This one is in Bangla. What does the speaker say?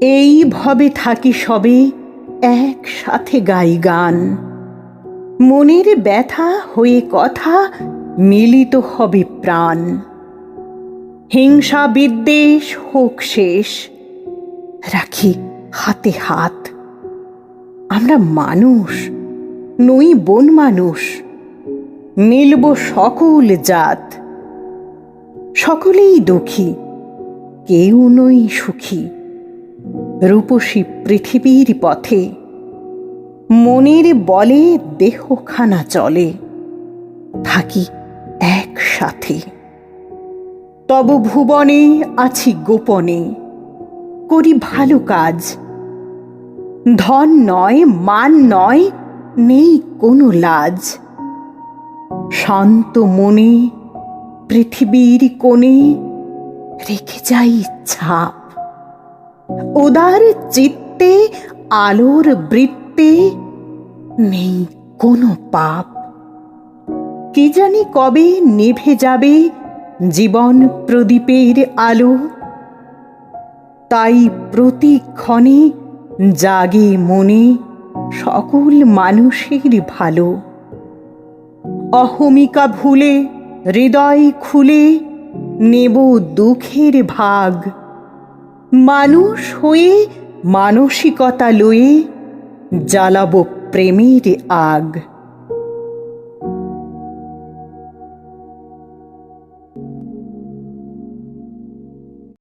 এইভাবে থাকি সবে একসাথে গাই গান। মনের ব্যথা হয়ে কথা মিলিত হবে প্রাণ। হিংসা বিদ্বেষ হোক শেষ, রাখি হাতে হাত। আমরা মানুষ, নই বন মানুষ, মিলব সকল জাত। সকলেই দুঃখী, কেউ নই সুখী। রূপসী পৃথিবীর পথে। মনের বলে দেহখানা চলে। থাকি একসাথে। তব ভুবনে আছি গোপনে। করি ভালো কাজ। ধন নয়, মান নয়, নেই কোনো লাজ। শান্ত মনে পৃথিবীর কোণে রেখে যাই ছাপ। উদার চিত্তে, আলোর বৃত্তে, নেই কোনো পাপ। কি জানি কবে নিভে যাবে জীবন প্রদীপের আলো। তাই প্রতিক্ষণে জাগে মনে সকল মানুষের ভালো। অহমিকা ভুলে, হৃদয় খুলে নেব দুঃখের ভাগ। মানুষ হয়ে মানসিকতা লয়ে জ্বালাবো প্রেমের আগ।